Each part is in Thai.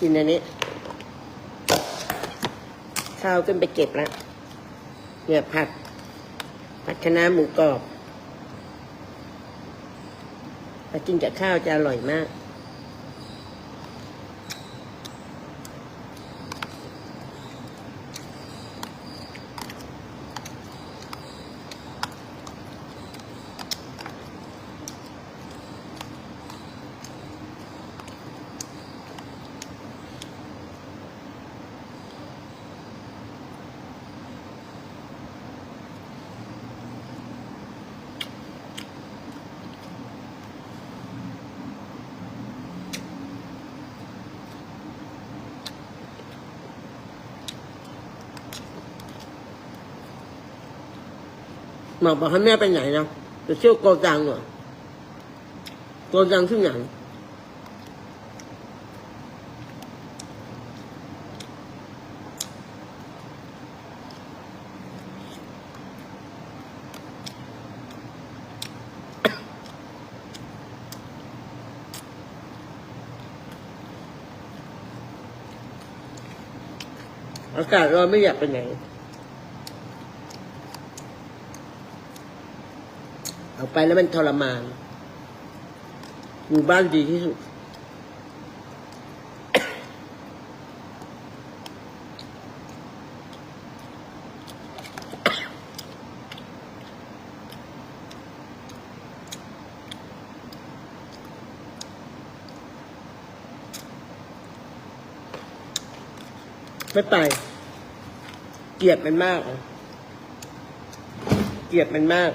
กินอันนี้ ข้าวขึ้นไปเก็บแล้วเนี่ยผัด ผัดคะน้าหมูกรอบถ้ากินกับข้าวจะอร่อยมาก หมอบอกให้แม่ไปไหนนะจะเที่ยวโกดังเหรอโกดังที่ไหนอากาศร้อนไม่อยากไปไหน เอา ไปแล้วมันทรมาน อยู่บ้านดีที่สุด ไม่ไป เกลียดมันมาก เกลียดมันมาก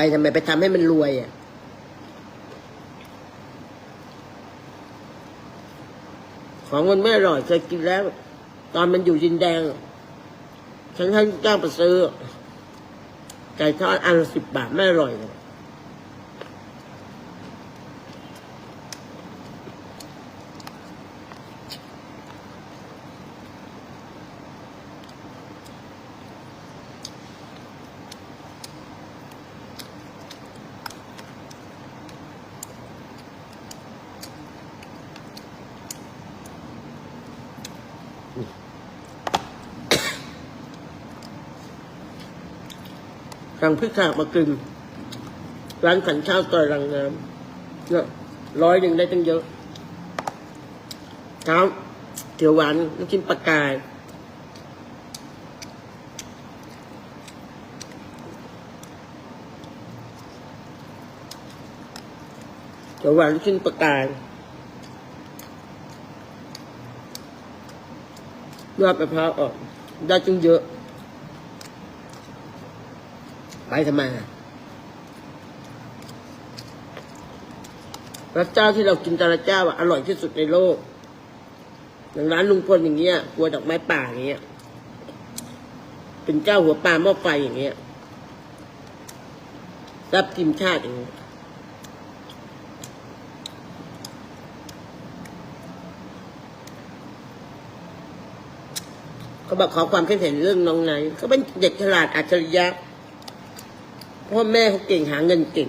ไปทำไมไปทำให้มันรวยอะของมันไม่อร่อยเคยกินแล้ว ตอนมันอยู่ยินแดง ฉันให้เจ้าไปซื้อไก่ทอดอันสิบบาทไม่อร่อยเลย สั่งพริกขาวมากิน ร้านขันข้าวซอยรังน้ำเนี่ยร้อยหนึ่งได้ตั้งเยอะเช้าเขียวหวานลูกชิ้นปลากายเขียวหวานลูกชิ้นปลากายยอดมะพร้าวออกได้จังเยอะ ไปทำไมอะพระเจ้าที่เรากินแต่ละเจ้าอะอร่อยที่สุดในโลกอย่างร้านลุงพลอย่างเงี้ยครัวดอกไม้ป่าอย่างเงี้ย เป็นเจ้าหัวปลาหม้อไฟอย่างเงี้ย รับทีมชาติอย่างเงี้ยเขาบอกขอความคิดเห็นเรื่องน้องไนเขาเป็นเด็กฉลาดอัจฉริยะ เพราะแม่เขาเก่งหาเงินเก่ง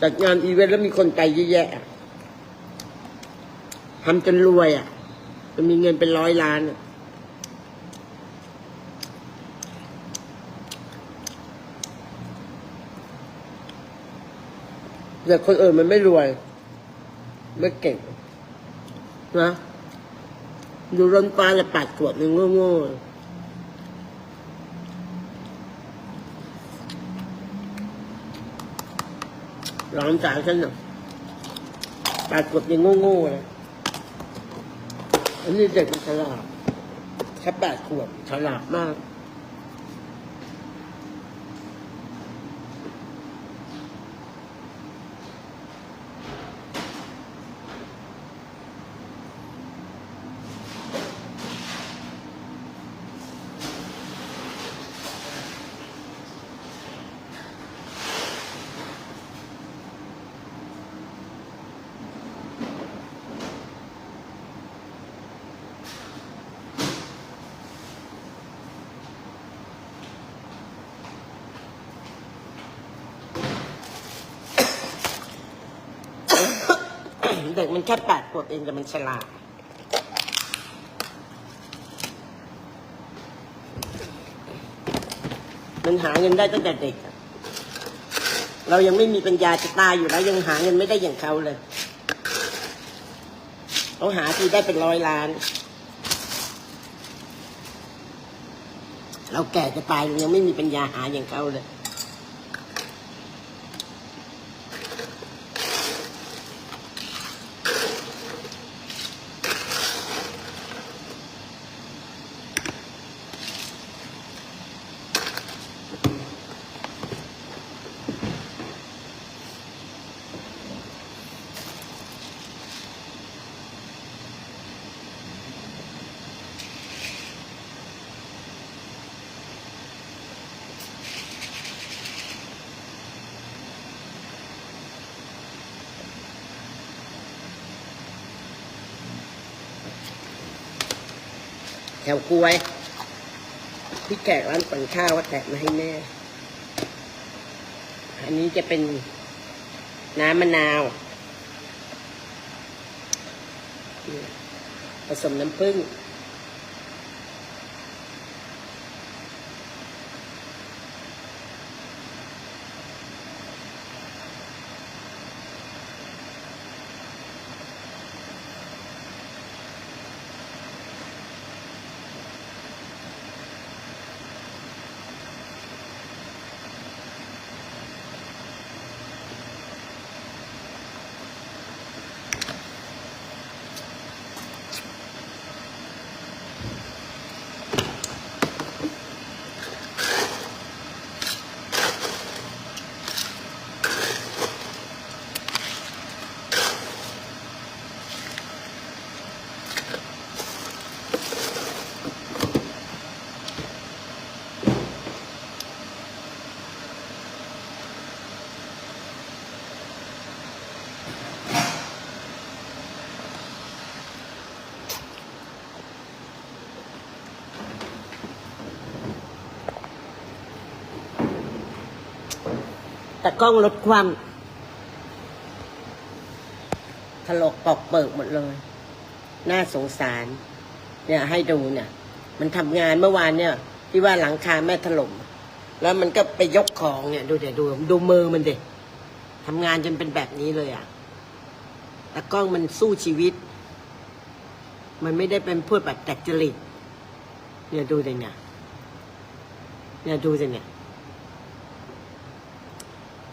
จัดงานอีเวนต์แล้วมีคนไปเยอะแยะทำจนรวยอะจะมีเงินเป็นร้อยล้านอะแต่คนอื่นมันไม่รวย ไม่เก่ง นะ ดูร้นฟ้าละปัดขวดหนึ่งโง่ๆร้อนสาวฉันหน่ะปาดขวดยังโง่ๆเลยอันนี้เด็กมันฉลาดแค่แปดขวบฉลาดมาก เด็กมันแค่แปดขวบเองแต่มันฉลาดมันหาเงินได้ตั้งแต่เด็ก เรายังไม่มีปัญญาจะตายอยู่แล้ว ยังหาเงินไม่ได้อย่างเขาเลยเขาหาทีได้เป็นร้อยล้าน เราแก่จะตายยังไม่มีปัญญาหาอย่างเขาเลย วกล้วย พี่แขกร้านปังข้าวว่าแตกมาให้แม่ อันนี้จะเป็นน้ำมะนาว ผสมน้ำผึ้ง แต่กล้องลดความถลกปอกเปิกหมดเลย น่าสงสาร เนี่ย ให้ดูเนี่ย มันทำงานเมื่อวานเนี่ย ที่ว่าหลังคาแม่ถล่มแล้วมันก็ไปยกของเนี่ย ดูเดี๋ยวดูดูมือมันเด็ทำงานจนเป็นแบบนี้เลยอะแต่กล้องมันสู้ชีวิต มันไม่ได้เป็นพูดแบบแตกจริตเนี่ยดูเลยเนี่ยเนี่ยดูสิเนี่ย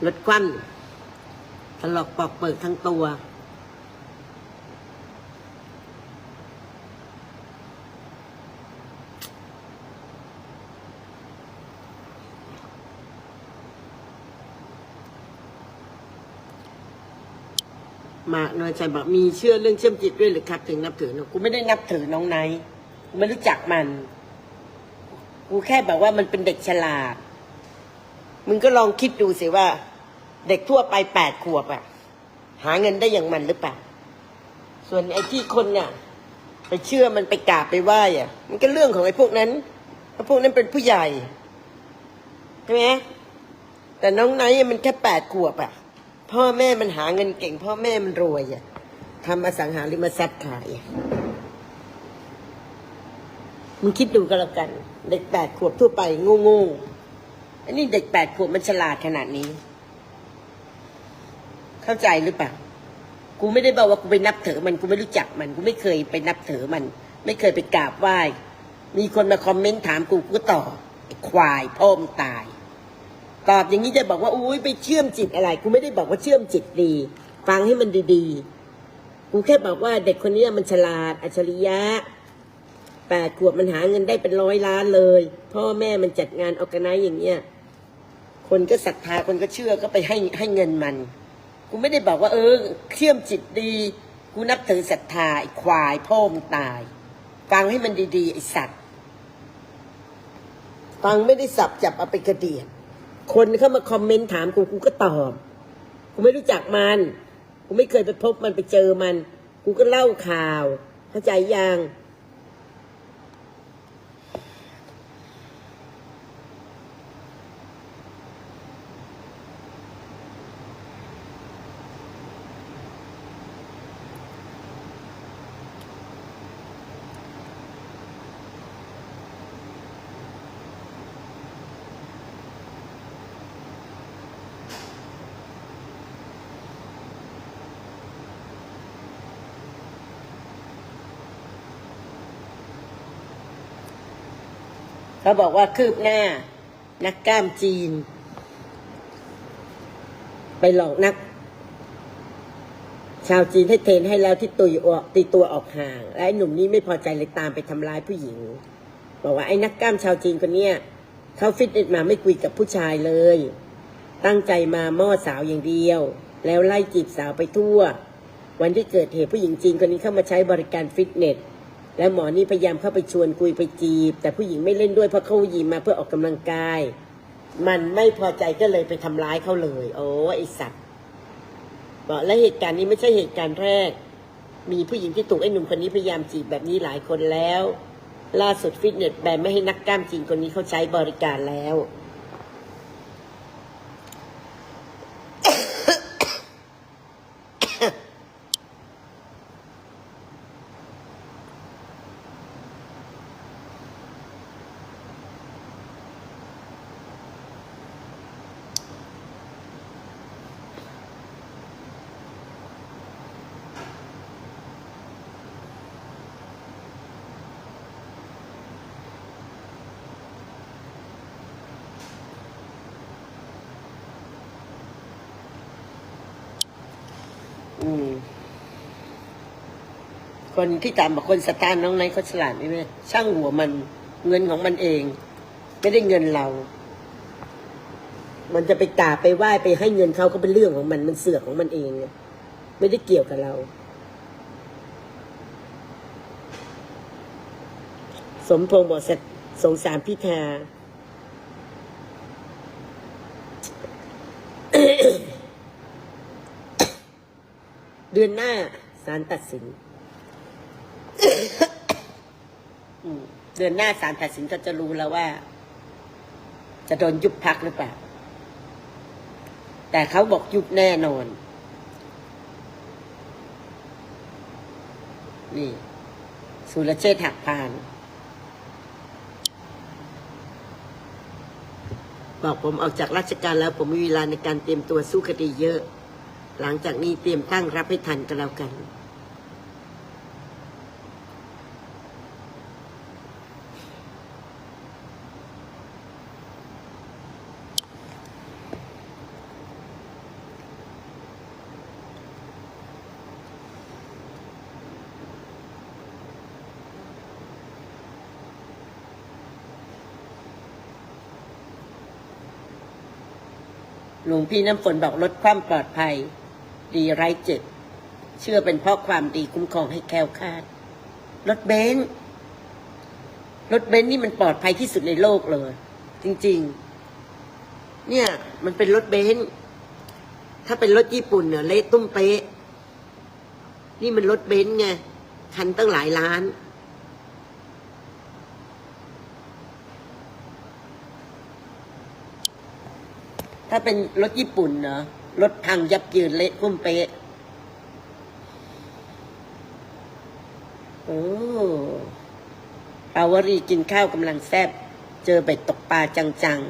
ลดความถลอกปอกเปิดทั้งตัว มากน้อยใจบอกมีเชื่อเรื่องเชื่อมจิตด้วยหรือครับ ถึงนับถือหนูกูไม่ได้นับถือน้องไนท์ไม่รู้จักมัน กูแค่บอกว่ามันเป็นเด็กฉลาด มึงก็ลองคิดดูสิว่า เด็กทั่วไปแปดขวบอะหาเงินได้อย่างมันหรือเปล่า ส่วนไอ้ที่คนเนี่ยไปเชื่อมันไปกราบไปไหว้อะมันก็เรื่องของไอ้พวกนั้นเพราะพวกนั้นเป็นผู้ใหญ่ใช่ไหมแต่น้องไนท์มันแค่แปดขวบอะพ่อแม่มันหาเงินเก่ง พ่อแม่มันรวยอะทำอสังหาริมทรัพย์ขายอะมึงคิดดูก็แล้วกัน เด็กแปดขวบทั่วไปโง่ๆอันนี้เด็กแปดขวบมันฉลาดขนาดนี้ เข้าใจหรือเปล่า กูไม่ได้บอกว่ากูไปนับถือมันกูไม่รู้จักมันกูไม่เคยไปนับถือมัน ไม่เคยไปกราบไหว้ มีคนมาคอมเมนต์ถามกูกูก็ตอบควายพ่อมตาย ตอบอย่างนี้จะบอกว่าอุ้ยไปเชื่อมจิตอะไร กูไม่ได้บอกว่าเชื่อมจิตดี ฟังให้มันดีๆ กูแค่บอกว่าเด็กคนนี้มันฉลาดอัจฉริยะแปดขวบมันหาเงินได้เป็นร้อยล้านเลย พ่อแม่มันจัดงานออกไนอย่างเงี้ยคนก็ศรัทธาคนก็เชื่อก็ไปให้ให้เงินมัน กูไม่ได้บอกว่า เออเชื่อมจิตดี กูนับถือศรัทธาไอ้ควายพ่อมึงตาย ฟังให้มันดีๆไอ้สัตว์ ฟังไม่ได้สับจับเอาไปกระเดียดคนเข้ามาคอมเมนต์ถามกูกูก็ตอบ กูไม่รู้จักมัน กูไม่เคยไปพบมันไปเจอมัน กูก็เล่าข่าว เข้าใจยัง เขาบอกว่าคืบหน้า นักกล้ามจีน ไปหลอกนัก ชาวจีนให้เทนให้แล้วที่ตุยออกตีตัวออกห่าง และไอ้หนุ่มนี้ไม่พอใจเลยตามไปทำร้ายผู้หญิง บอกว่าไอ้นักกล้ามชาวจีนคนเนี้ยเขาฟิตเนสมาไม่คุยกับผู้ชายเลย ตั้งใจมาม่อสาวอย่างเดียว แล้วไล่จีบสาวไปทั่ว วันที่เกิดเหตุผู้หญิงจีนคนนี้เข้ามาใช้บริการฟิตเนส และหมอนี่พยายามเข้าไปชวนคุยไปจีบ แต่ผู้หญิงไม่เล่นด้วยเพราะเขาหยิมมาเพื่อออกกำลังกาย มันไม่พอใจก็เลยไปทำร้ายเขาเลย โอ้ไอสัตว์บอกและเหตุการณ์นี้ไม่ใช่เหตุการณ์แรก มีผู้หญิงที่ถูกไอ้หนุ่มคนนี้พยายามจีบแบบนี้หลายคนแล้ว ล่าสุดฟิตเนสแบนไม่ให้นักกล้ามจีนคนนี้เขาใช้บริการแล้ว อืม คนที่ตามบอกคนสตาร์น้องไนท์เขาฉลาดไหมแม่ช่างหัวมันเงินของมันเอง ไม่ได้เงินเรา มันจะไปกาไปไหว้ไปให้เงินเขาก็เป็นเรื่องของมันมันเสือกของมันเองไม่ได้เกี่ยวกับเรา สมพงษ์บอกสงสารพิธาเดือนหน้าศาลตัดสิน เดือนหน้าศาลตัดสินก็จะรู้แล้วว่า จะโดนยุบพักหรือเปล่า แต่เขาบอกยุบแน่นอน นี่ สุรเชษฐ์หักพาน บอกผมออกจากราชการแล้วผมมีเวลาในการเตรียมตัวสู้คดีเยอะ หลังจากนี้เตรียมตั้งรับให้ทันก็แล้วกัน ลวงพี่น้ำฝนบอกลดความปลอดภัย ดีไร้เจ็บ เชื่อเป็นเพราะความดีคุ้มครองให้แคล้วคลาด รถเบนซ์รถเบนซ์นี่มันปลอดภัยที่สุดในโลกเลย จริง ๆ เนี่ย มันเป็นรถเบนซ์ถ้าเป็นรถญี่ปุ่นเนี่ยเละตุ้มเป๊ะ นี่มันรถเบนซ์ไงคันตั้งหลายล้าน ถ้าเป็นรถญี่ปุ่นเนาะรถพังยับเยินเละพุ่มเป๊ะโอ้ปาวรีกินข้าวกำลังแซ่บเจอเบ็ดตกปลาจังๆ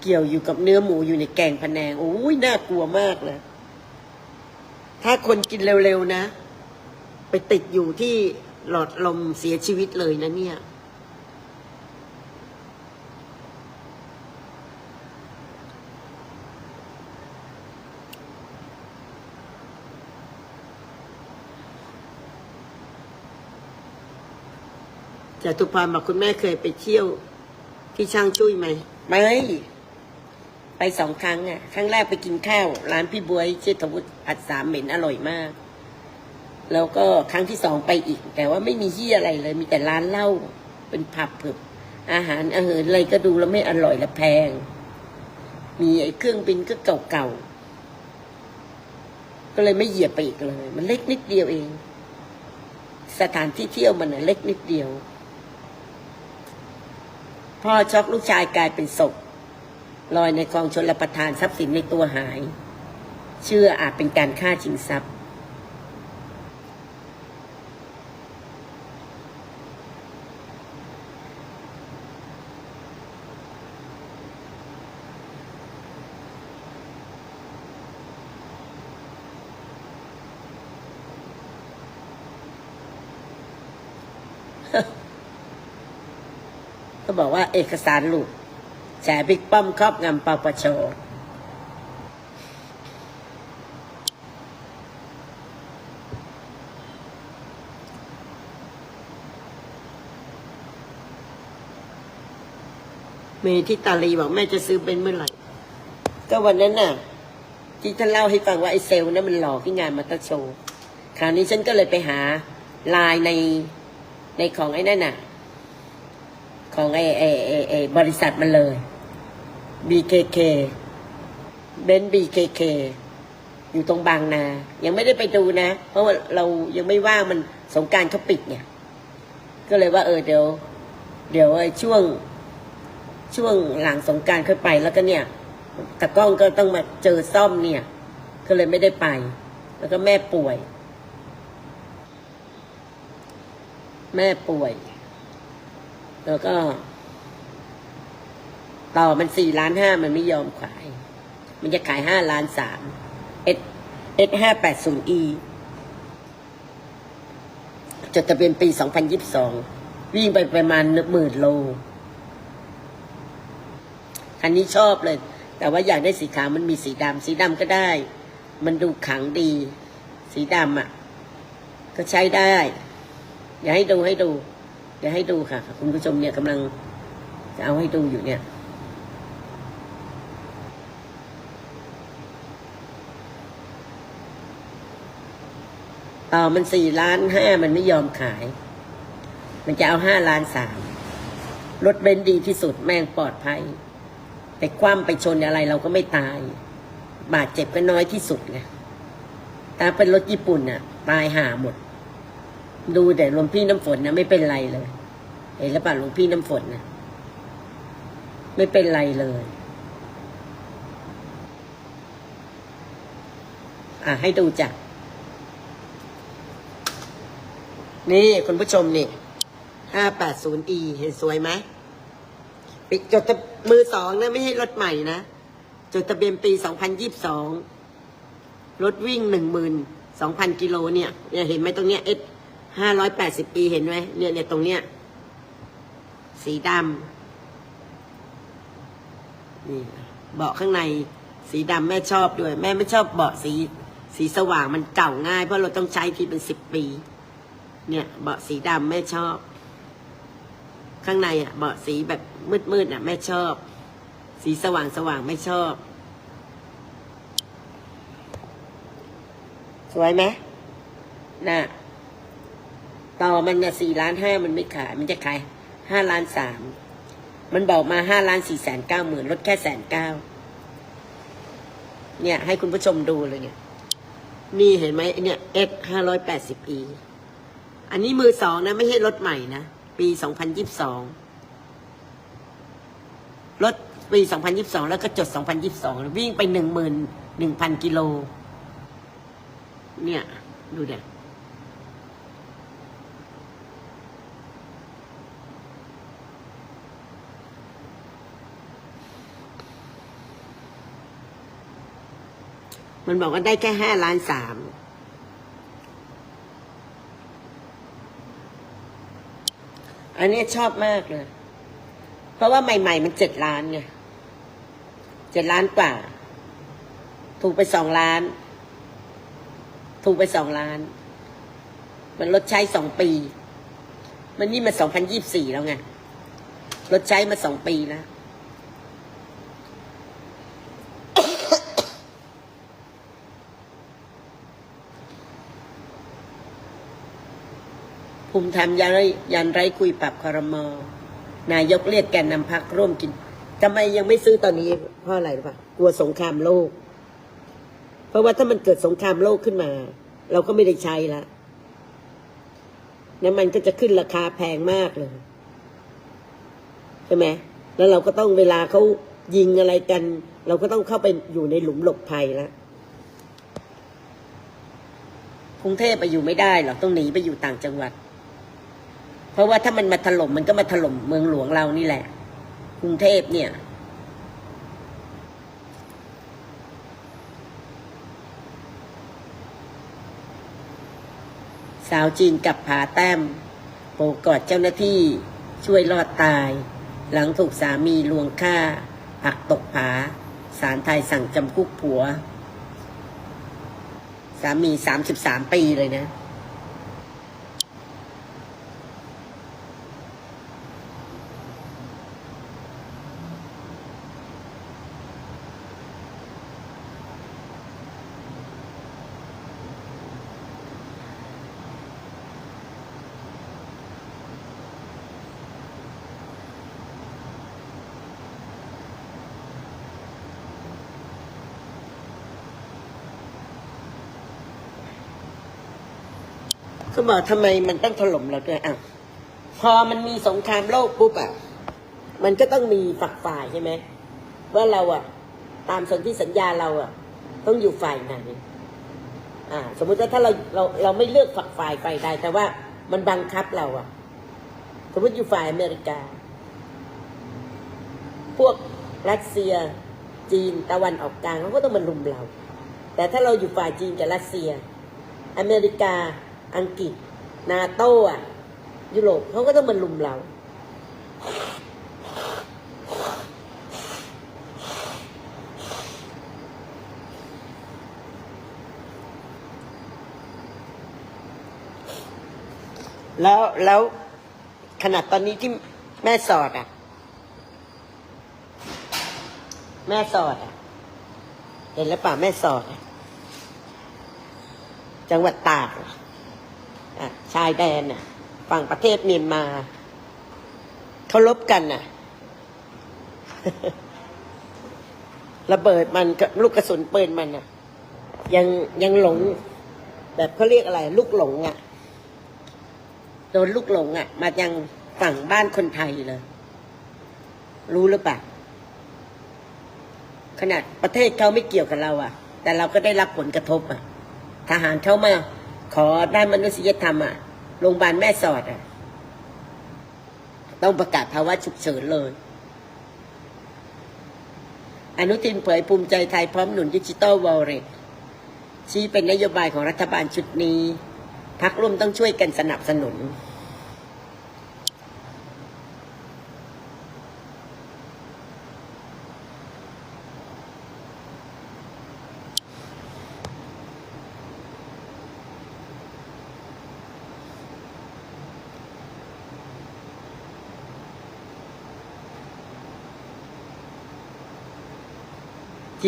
เกี่ยวอยู่กับเนื้อหมูอยู่ในแกงพะแนงโอ้ยน่ากลัวมากเลยถ้าคนกินเร็วๆนะ ไปติดอยู่ที่หลอดลมเสียชีวิตเลยนะเนี่ย จตุพรบอกคุณแม่เคยไปเที่ยวที่ช่างจุ้ยไหมไม่ไปสองครั้งอะ ครั้งแรกไปกินข้าว ร้านพี่บวยเชษฐวุฒิผัดสามเหม็นอร่อยมาก แล้วก็ครั้งที่สองไปอีก แต่ว่าไม่มีที่อะไรเลย มีแต่ร้านเหล้าเป็นผับเผืบอาหารอาหารอะไรก็ดูแล้วไม่อร่อยและแพง มีไอ้เครื่องบินก็เก่าๆ ก็เลยไม่เหยียบไปอีกเลย มันเล็กนิดเดียวเอง สถานที่เที่ยวมันน่ะเล็กนิดเดียว พ่อช็อกลูกชายกลายเป็นศพลอยในคลองชนรประทานทรัพย์สินในตัวหาย เชื่ออาจเป็นการฆ่าชิงทรัพย์ ก็บอกว่าเอกสารหลุดแฉบิ๊กป้อมครอบงำปปชมีที่ตาลีบอกแม่จะซื้อเป็นเมื่อไหร่ ก็วันนั้นน่ะ ที่ท่านเล่าให้ฟังว่าไอ้เซลล์นั้นมันหลอกที่งานมาตอร์โชคราวนี้ฉันก็เลยไปหาลน์ในในของไอ้นั่นน่ะ ของไอ้ไอ้ไอ้ไอ้บริษัทมันเลย BKK เบน BKK อยู่ตรงบางนา ยังไม่ได้ไปดูนะ เพราะว่าเรายังไม่ว่างมันสงการเขาปิดเนี่ย ก็เลยว่าเออเดี๋ยว เดี๋ยวไอ้ช่วงช่วงหลังสงการค่อยไปแล้วก็เนี่ยตะกล้องก็ต้องมาเจอซ่อมเนี่ย ก็เลยไม่ได้ไป แล้วก็แม่ป่วย แม่ป่วย แล้วก็ ต่อมันสี่ล้านห้ามันไม่ยอมขาย มันจะขายห้าล้านสามเอสเอสห้าแปดศูนย์อีจดทะเบียนปีสองพันยิบสองวิ่งไปประมาณหมื่นโล คันนี้ชอบเลย แต่ว่าอยากได้สีขาวมันมีสีดำสีดำก็ได้ มันดูขังดี สีดำอะ ก็ใช้ได้เดี๋ยวให้ดูให้ดู เดี๋ยวให้ดูค่ะ คุณผู้ชมเนี่ยกำลังจะเอาให้ดูอยู่เนี่ย ต่อมันสี่ล้านห้ามันไม่ยอมขาย มันจะเอาห้าล้านสามรถเบนดีที่สุดแม่งปลอดภัยแต่คว่ำไปชนอะไรเราก็ไม่ตาย บาดเจ็บก็น้อยที่สุดไงแต่เป็นรถญี่ปุ่นน่ะ ตายห่าหมด ดูแต่หลวงพี่น้ำฝนนะไม่เป็นไรเลย เห็นแล้วป่ะหลวงพี่น้ำฝนนะไม่เป็นไรเลย อะให้ดูจ้ะนี่คุณผู้ชมนี่ห้าแปดศูนย์ e เห็นสวยไหมปิดจดทะมือสองนะไม่ใช่รถใหม่นะ จดทะเบียนปีสองพันยี่สิบสองรถวิ่งหนึ่งหมื่นสองพันกิโลเนี่ยเนี่ยเห็นไหมตรงเนี้ยเอส ห้าร้อยแปดสิบปีเห็นไหมเนี่ยเนี่ยตรงเนี้ย สีดำนี่เบาะข้างในสีดำแม่ชอบด้วย แม่ไม่ชอบเบาะสี สีสว่างมันเก่าง่าย เพราะเราต้องใช้ทีเป็นสิบปี เนี่ยเบาะสีดำแม่ชอบ ข้างในอะเบาะสีแบบมืดๆอะแม่ชอบ สีสว่างสว่างไม่ชอบ สวยไหมน่ะ ต่อมันเนี่ยสี่ล้านห้ามันไม่ขาย มันจะขายห้าล้านสามมันบอกมาห้าล้านสี่แสนเก้าหมื่นลดแค่แสนเก้าเนี่ย ให้คุณผู้ชมดูเลยเนี่ย นี่เห็นไหมเนี่ยเอสห้าร้อยแปดสิบอีอันนี้มือสองนะ ไม่ใช่รถใหม่นะ ปีสองพันยิบสองรถปีสองพันยิบสองแล้วก็จดสองพันยิบสองวิ่งไปหนึ่งหมื่นหนึ่งพันกิโล เนี่ย ดูเด็ มันบอกว่าได้แค่ห้าล้านสามอันนี้ชอบมากเลย เพราะว่าใหม่ ๆ มันเจ็ดล้านไงเจ็ดล้านกว่า ถูกไปสองล้าน ถูกไปสองล้าน มันลดใช้สองปี มันนี่มาสองพันยี่บสี่แล้วไงลดใช้มาสองปีแล้ว ภูมิธรรมยันไรยันไรคุยปรับคอรมอนายกเรียกแกนนำพักร่วมกินทำไมยังไม่ซื้อตอนนี้เพราะอะไรรู้ปะกลัวสงครามโลก เพราะว่าถ้ามันเกิดสงครามโลกขึ้นมา เราก็ไม่ได้ใช้ละน้ำมันก็จะขึ้นราคาแพงมากเลยใช่ไหมแล้วเราก็ต้องเวลาเขายิงอะไรกัน เราก็ต้องเข้าไปอยู่ในหลุมหลบภัยแล้วกรุงเทพไปอยู่ไม่ได้หรอกต้องหนีไปอยู่ต่างจังหวัด เพราะว่าถ้ามันมาถล่มมันก็มาถล่มเมืองหลวงเรานี่แหละ กรุงเทพเนี่ยสาวจีนกับผาแต้มโปกอดเจ้าหน้าที่ช่วยรอดตาย หลังถูกสามีลวงฆ่า ผักตกผาศาลไทยสั่งจำคุกผัว สามีสามสิบสามปีเลยนะ ก็บอกทำไมมันต้องถล่มเราด้วยอะพอมันมีสงครามโลกปุ๊บอะมันก็ต้องมีฝักฝ่ายใช่ไหมว่าเราอะ ตามสนธิสัญญาเราอะ ต้องอยู่ฝ่ายไหนอ่า สมมุติว่าถ้าเราเราเราไม่เลือกฝักฝ่ายฝ่ายใดแต่ว่ามันบังคับเราอะ สมมติอยู่ฝ่ายอเมริกา พวกรัสเซีย จีนตะวันออกกลางเขาก็ต้องมารุมเรา แต่ถ้าเราอยู่ฝ่ายจีนกับรัสเซีย อเมริกา อังกฤษ นาโต้อะยุโรปเขาก็ต้องมาลุมเรา แล้วแล้วขนาดตอนนี้ที่แม่สอดอะแม่สอดอะเห็นแล้วป่าแม่สอด จังหวัดตากอะ ชายแดนน่ะฝั่งประเทศเมียนมาเขาลบกันน่ะ ระเบิดมันกับลูกกระสุนปืนมันน่ะ ยังยังหลง แบบเขาเรียกอะไร ลูกหลงอะโดนลูกหลงอะ มายังฝั่งบ้านคนไทยเลย รู้หรือเปล่าขนาดประเทศเขาไม่เกี่ยวกับเรา อะ แต่เราก็ได้รับผลกระทบอะ ทหารเข้ามา ขอด้านมนุษยธรรมอะโรงพยาบาลแม่สอดอะ ต้องประกาศภาวะฉุกเฉินเลย อนุทินเผยภูมิใจไทยพร้อมหนุนดิจิตอลวอลเล็ตชี้เป็นนโยบายของรัฐบาลชุดนี้ พักร่วมต้องช่วยกันสนับสนุน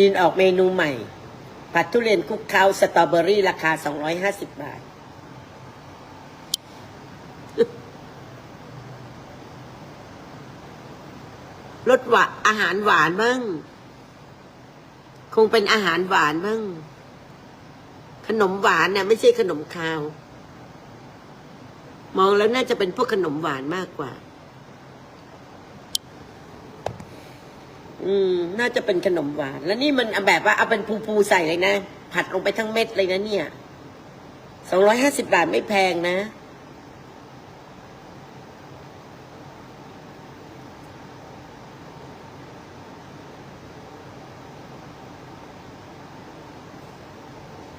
จีนออกเมนูใหม่ ผัดทุเรียนคุกเคล้าสตรอเบอรี่ ราคา 250 บาท รสหวานอาหารหวานบ้างคงเป็นอาหารหวานบ้างขนมหวานน่ะไม่ใช่ขนมคาว มองแล้วน่าจะเป็นพวกขนมหวานมากกว่า อืม น่าจะเป็นขนมหวาน แล้วนี่มันเอาแบบว่าเอาเป็นภูๆใส่เลยนะ ผัดลงไปทั้งเม็ดเลยนะเนี่ย สองร้อยห้าสิบบาทไม่แพงนะ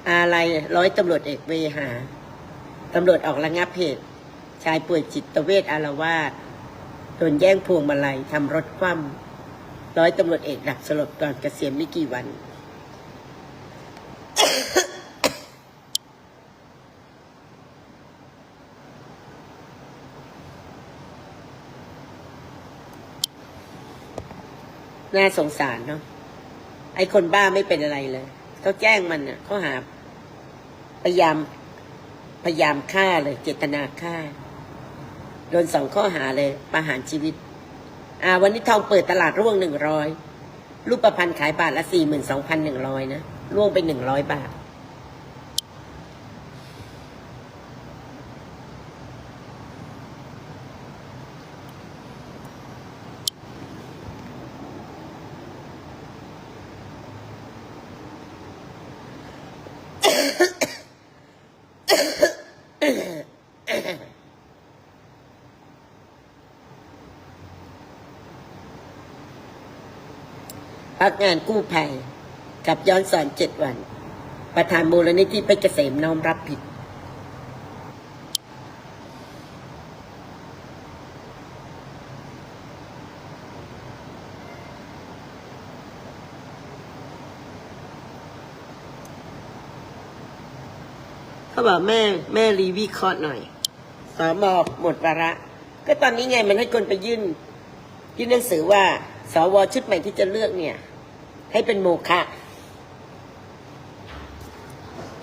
อะไรร้อยตำรวจเอกเวหาตำรวจออกระงับเหตุชายป่วยจิตเวชอารวาสโดนแย่งพวงมาลัยทำรถคว่ำ ร้อยตำรวจเอกดักสลบก่อนเกษียณไม่กี่วัน น่าสงสารเนาะไอ้คนบ้าไม่เป็นอะไรเลยเขาแจ้งมันอะเขาหาพยายามพยายามฆ่าเลย เจตนาฆ่าโดนสองข้อหาเลยประหารชีวิต อ่าวันนี้ทองเปิดตลาดร่วงหนึ่งร้อยรูปประพันธ์ขายบาทละสี่หมื่นสองพันหนึ่งร้อยนะร่วงไปหนึ่งร้อยบาท พักงานกู้ภัยกับย้อนสอนเจ็ดวัน ประธานมูลนิธิเพชรเกษมน้อมรับผิด เขาบอกแม่แม่รีวิเคราะห์หน่อยสมอหมดวาระ ก็ตอนนี้ไงมันให้คนไปยื่นยื่นหนังสือว่าสวชุดใหม่ที่จะเลือกเนี่ย ให้เป็นโมฆะ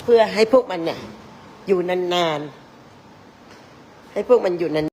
เพื่อให้พวกมันเนี่ยอยู่นานๆ ให้พวกมันอยู่นาน